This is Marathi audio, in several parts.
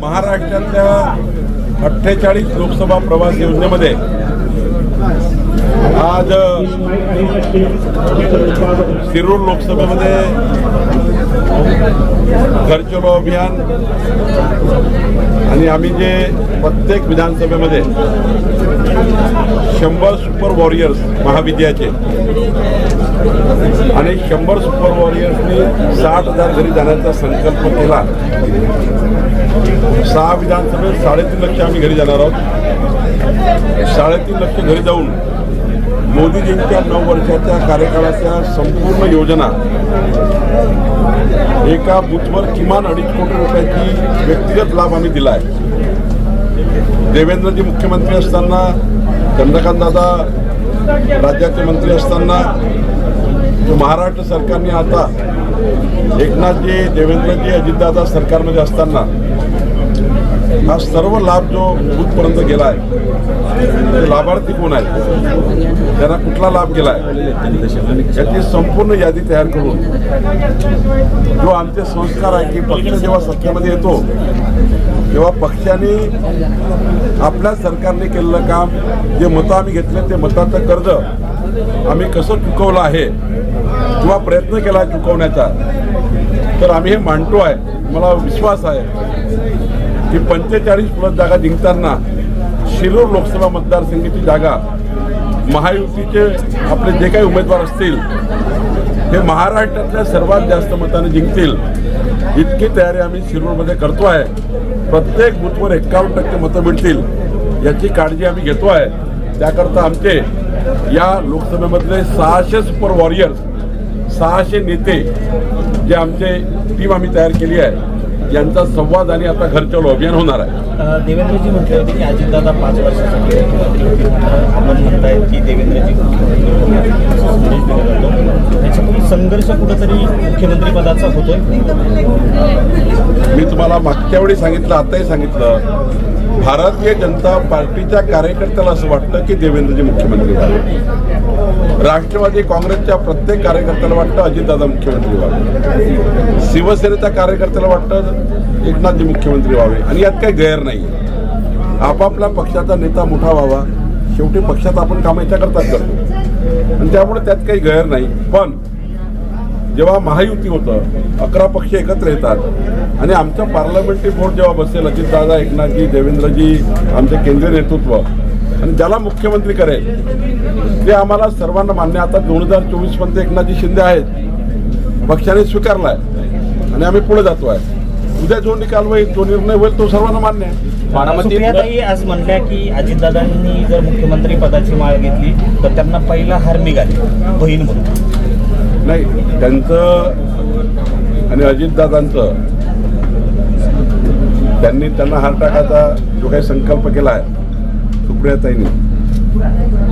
महाराष्ट्रातल्या अठ्ठेचाळीस लोकसभा प्रवास योजनेमध्ये आज शिरूर लोकसभेमध्ये घर चलो अभियान आणि आम्ही जे प्रत्येक विधानसभेमध्ये शंभर सुपर वॉरियर्स महाविद्याचे आणि शंभर सुपर वॉरियर्सनी साठ हजार घरी जाण्याचा संकल्प केला. सहा विधानसभेत साडेतीन लक्ष आम्ही घरी जाणार आहोत. साडेतीन लक्ष घरी जाऊन मोदीजींच्या नऊ वर्षाच्या कार्यकाळाच्या संपूर्ण योजना एका बुथवर किमान अडीच कोटी रुपयाची व्यक्तिगत लाभ आम्ही दिला आहे. देवेंद्रजी मुख्यमंत्री असताना चंद्रकांतदादा राज्याचे मंत्री असताना महाराष्ट्र सरकारने आता एकनाथजी देवेंद्रजी अजितदादा सरकारमध्ये असताना हा सर्व लाभ जो बूथपर्यंत गेला आहे ते लाभार्थी कोण आहे त्यांना कुठला लाभ गेला आहे याची संपूर्ण यादी तयार करून जो आमचे संस्कार आहे की पक्ष जेव्हा सत्तेमध्ये येतो तेव्हा पक्षाने आपल्या सरकारने केलेलं काम जे मतं आम्ही घेतले ते मताचं कर्ज आम्ही कसं चुकवलं आहे किंवा प्रयत्न केला आहे चुकवण्याचा तर आम्ही हे मांडतो आहे. मला विश्वास आहे. ही पंचेचाळीस प्लस जागा जिंकताना शिरूर लोकसभा मतदारसंघाची जागा महायुतीचे आपले जे काही उमेदवार असतील हे महाराष्ट्रातल्या सर्वात जास्त मताने जिंकतील इतकी तयारी आम्ही शिरूरमध्ये करतो आहे प्रत्येक बूथवर एक्कावन्न टक्के मतं मिळतील याची काळजी आम्ही घेतो आहे त्याकरता आमचे या लोकसभेमधले सहाशे सुपर वॉरियर्स सहाशे नेते जे आमचे टीम आम्ही तयार केली आहे यांचा संवाद आणि आता घर चलो अभियान होणार आहे. देवेंद्रजी म्हटले होते की अजितदादा पाच वर्षासाठी आपण की देवेंद्रजी याच्यातून संघर्ष कुठेतरी मुख्यमंत्री पदाचा होतोय? मी तुम्हाला मागच्या वेळी सांगितलं आताही सांगितलं. भारतीय जनता पार्टीच्या कार्यकर्त्याला असं वाटतं की देवेंद्रजी मुख्यमंत्री व्हावे. राष्ट्रवादी काँग्रेसच्या प्रत्येक कार्यकर्त्याला वाटतं अजितदादा मुख्यमंत्री व्हावे. शिवसेनेच्या कार्यकर्त्याला वाटतं एकनाथजी मुख्यमंत्री व्हावे. आणि यात काही गैर नाही. आपापल्या पक्षाचा नेता मोठा व्हावा. शेवटी पक्षात आपण काम याच्याकरताच करतो आणि त्यामुळे त्यात काही गैर नाही. पण जेव्हा महायुती होतं अकरा पक्ष एकत्र येतात. आणि आमचं पार्लमेंटरी बोर्ड जेव्हा बसेल अजितदादा एकनाथजी देवेंद्रजी आमचे केंद्रीय नेतृत्व आणि ज्याला मुख्यमंत्री करेल ते आम्हाला सर्वांना मान्य आता दोन हजार चोवीसपर्यंत एकनाथजी शिंदे आहेत. पक्षाने स्वीकारला आहे आणि आम्ही पुढे जातो आहे उद्या जो निकाल होईल जो निर्णय होईल तो सर्वांना मान्य आहे. सुप्रियाताई आज म्हणल्या की अजितदादांनी जर मुख्यमंत्री पदाची माळ घेतली तर त्यांना पहिला हार निघाली. बहीण म्हणून. नाही त्यांचं आणि अजितदादांचं त्यांनी त्यांना हार टाकायचा जो काही संकल्प केला आहे सुप्रियाताईंनी.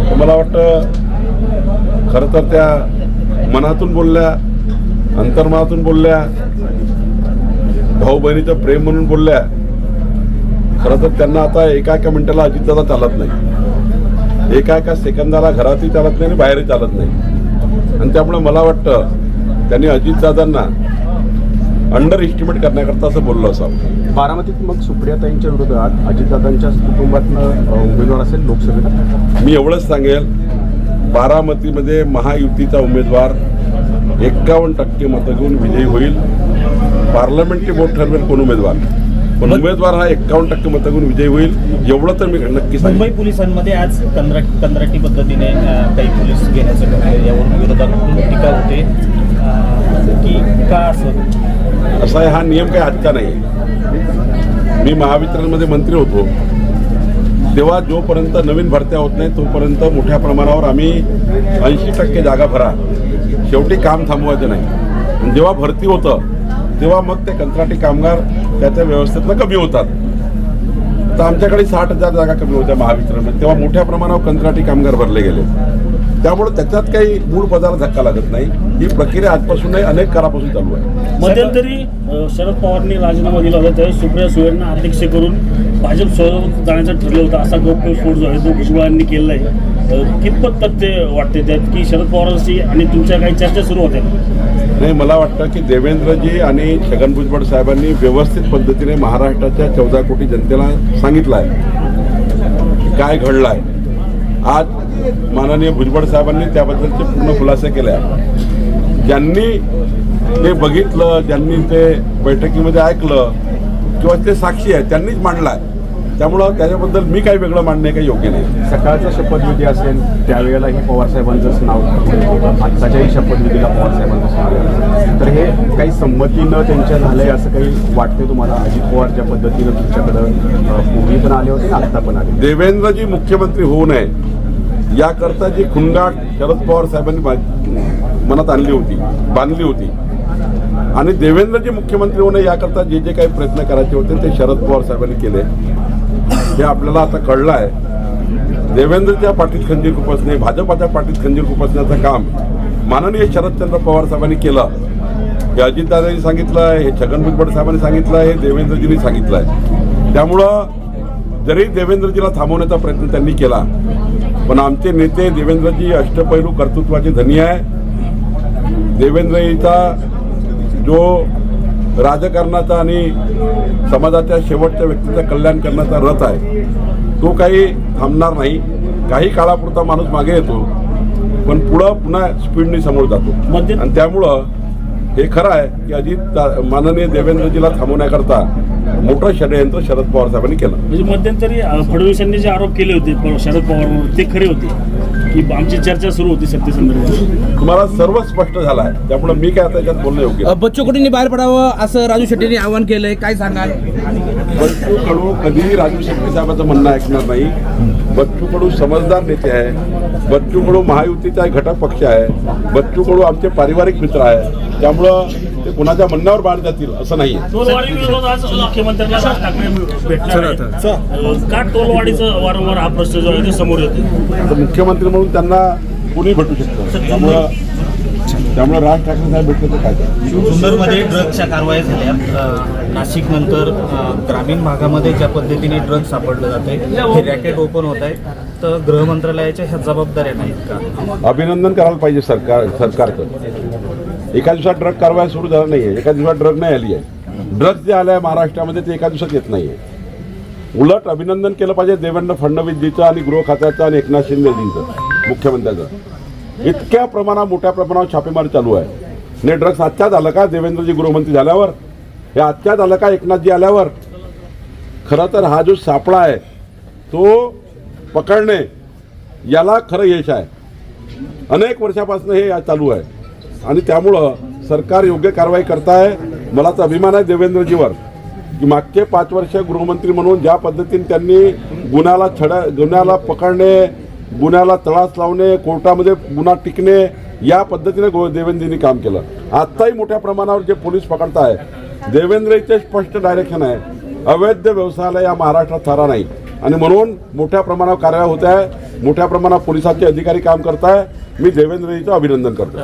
तर मला वाटतं खरं तर त्या मनातून बोलल्या अंतर्मनातून बोलल्या भाऊ बहिणीचं प्रेम म्हणून बोलल्या खरं तर त्यांना आता एका एका मिनिटाला अजितदादा चालत नाही. एका एका सेकंदाला घरातही चालत नाही आणि बाहेरही चालत नाही. आणि त्यामुळे मला वाटतं त्यांनी अजितदादांना अंडर एस्टिमेट करण्याकरता असं बोललं असावं. बारामतीत मग सुप्रियाताईंच्या विरोधात अजितदादांच्या कुटुंबातनं उमेदवार असेल लोकसभेला मी एवढंच सांगेल बारामतीमध्ये महायुतीचा उमेदवार एक्कावन्न टक्के मतं घेऊन विजयी होईल. पार्लमेंटरी बोर्ड ठरवेल कोण उमेदवार. पण उमेदवार हा एक्कावन्न टक्के मतं घेऊन विजयी होईल एवढं तर मी नक्की मुंबई पोलिसांमध्ये आज कंत्रा कंत्राटी पद्धतीने काही पोलीस घेण्याचं ठरलं यावर विरोधाकडून टीका होते. की का असं? असा हा नियम काही आजचा नाही. मी महावितरणमध्ये मंत्री होतो. तेव्हा जोपर्यंत नवीन भरत्या होत नाही तोपर्यंत मोठ्या प्रमाणावर आम्ही ऐंशी टक्के जागा भरा. शेवटी काम थांबवायचं नाही. आणि जेव्हा भरती होतं तेव्हा मग ते कंत्राटी कामगार त्याच्या व्यवस्थेतनं कमी होतात. तर आमच्याकडे साठ हजार जागा कमी होत्या महावितरणमध्ये. तेव्हा मोठ्या प्रमाणावर कंत्राटी कामगार भरले गेले. त्यामुळे त्याच्यात काही मूळ पदाला धक्का लागत नाही. ही प्रक्रिया आजपासून नाही अनेक काळापासून चालू आहे. मध्यंतरी शरद पवारांनी राजीनामा दिला होता. त्यावेळेस सुप्रिया सुळेंना अध्यक्ष करून भाजप सोबत जाण्याचं ठरलं होतं. असा गौप्यस्फोट जो आहे तो भुजबळांनी केलेला आहे. कितपत तथ्य वाटते त्यात की शरद पवारांशी आणि तुमच्या काही चर्चा सुरू होत्या? नाही मला वाटतं की देवेंद्रजी आणि छगन भुजबळ साहेबांनी व्यवस्थित पद्धतीने महाराष्ट्राच्या चौदा कोटी जनतेला सांगितलं आहे काय घडलं आहे आज माननीय भुजबळ साहेबांनी त्याबद्दलचे पूर्ण खुलासे केले आहे ज्यांनी ते बघितलं ज्यांनी ते बैठकीमध्ये ऐकलं किंवा ते साक्षी आहे त्यांनीच मांडलं आहे त्यामुळं त्याच्याबद्दल मी काही वेगळं मांडणे काही योग्य नाही. सकाळचा शपथविधी असेल त्यावेळेलाही पवारसाहेबांचंच नाव आत्ताच्याही शपथविधीला पवारसाहेबांचंच नाव आहे. तर हे काही संमतीनं त्यांच्या झालंय असं काही वाटतंय तुम्हाला? अजित पवार ज्या पद्धतीनं तुमच्याकडं पूर्वी पण आले होते आत्ता पण आले देवेंद्रजी मुख्यमंत्री होऊ नये याकरता जी खुंगाट शरद पवार साहेबांनी मनात आणली होती बांधली होती. आणि देवेंद्रजी मुख्यमंत्री होऊ नये याकरता जे जे काही प्रयत्न करायचे होते ते शरद पवार साहेबांनी केले. हे आपल्याला आता कळलं आहे देवेंद्रच्या पाठीत खंजीर खुपसणे भाजपाच्या पाठीत खंजीर खुपसण्याचं काम माननीय शरदचंद्र पवार साहेबांनी केलं. हे अजितदादांनी सांगितलं आहे हे छगन भुजबळ साहेबांनी सांगितलं आहे हे देवेंद्रजींनी सांगितलं आहे त्यामुळं जरी देवेंद्रजीला थांबवण्याचा प्रयत्न त्यांनी केला पण आमचे नेते देवेंद्रजी अष्टपैलू कर्तृत्वाचे धनी आहे. देवेंद्रजीचा जो राजकारणाचा आणि समाजाच्या शेवटच्या व्यक्तीचं कल्याण करण्याचा रथ आहे. तो काही थांबणार नाही. काही काळापुरता माणूस मागे येतो पण पुढं पुन्हा स्पीडने समोर जातो. मध्य- आणि त्यामुळं हे खरं आहे की अजित माननीय देवेंद्रजीला थांबवण्याकरता मोठं षडयंत्र शरद पवार साहेबांनी केलं. म्हणजे मध्यंतरी अ, फडणवीसांनी जे आरोप केले होते शरद पवारांवर ते खरे होते. की आमची चर्चा सुरू होती सत्तेसंदर्भात तुम्हाला सर्व स्पष्ट झालं आहे त्यामुळे मी काय आता याच्यात बोलणं योग्य बच्चू कडूंनी बाहेर पडावं असं राजू शेट्टींनी आवाहन केलंय? काय सांगाल? बच्चू कडू कधीही राजू शेट्टी साहेबांचं म्हणणं ऐकणार नाही. बच्चू कडू समजदार नेते आहे बच्चू कडू महायुतीचा एक घटक पक्ष आहे बच्चू कडू आमचे पारिवारिक मित्र आहे त्यामुळं ते कुणाच्या म्हणण्यावर बाळ जातील असं नाही हा मुख्यमंत्री म्हणून त्यांना कुणी भेटू शकतं? त्यामुळं त्यामुळं राज ठाकरे साहेब भेटले तर काय? जुन्नरमध्ये ड्रग्सच्या कारवाया झाल्या. नाशिक नंतर ग्रामीण भागामध्ये ज्या पद्धतीने ड्रग्ज सापडलं जाते हे रॅकेट ओपन होत आहे तर गृह मंत्रालयाच्या ह्या जबाबदाऱ्या नाहीत का? अभिनंदन करायला पाहिजे सरकार सरकारचं. एका दिवसात ड्रग कारवाई सुरू झाला नाही आहे एका दिवसात ड्रग नाही आली आहे. ड्रग्ज जे आलं आहे महाराष्ट्रामध्ये ते एका दिवसात येत नाही आहे उलट अभिनंदन केलं पाहिजे देवेंद्र फडणवीसजीचं आणि गृह खात्याचं आणि एकनाथ शिंदेजींचं मुख्यमंत्र्याचं. इतक्या प्रमाणात मोठ्या प्रमाणावर छापेमारी चालू आहे. ने ड्रग्स आजच्याच आलं का देवेंद्रजी गृहमंत्री झाल्यावर हे आजच्याच आलं का एकनाथजी आल्यावर खरं तर हा जो सापळा आहे तो पकडणे याला खरं यश आहे. अनेक वर्षापासून हे चालू आहे. आणि त्यामुळं सरकार योग्य कारवाई करताय मला तर अभिमान आहे देवेंद्रजीवर की मागचे पाच वर्ष गृहमंत्री म्हणून ज्या पद्धतीने त्यांनी गुन्ह्याला छडा गुन्ह्याला पकडणे गुन्ह्याला तळास लावणे कोर्टामध्ये गुन्हा टिकणे या पद्धतीने गो- देवेंद्रजींनी काम केलं. आत्ताही मोठ्या प्रमाणावर जे पोलीस पकडत आहे देवेंद्र इथे स्पष्ट डायरेक्शन आहे. अवैध व्यवसायाला या महाराष्ट्रात थारा नाही. आणि म्हणून मोठ्या प्रमाणावर कारवाई होत आहे. मोठ्या प्रमाणात पोलिसांचे अधिकारी काम करत आहे मी देवेंद्रजीचं अभिनंदन करतो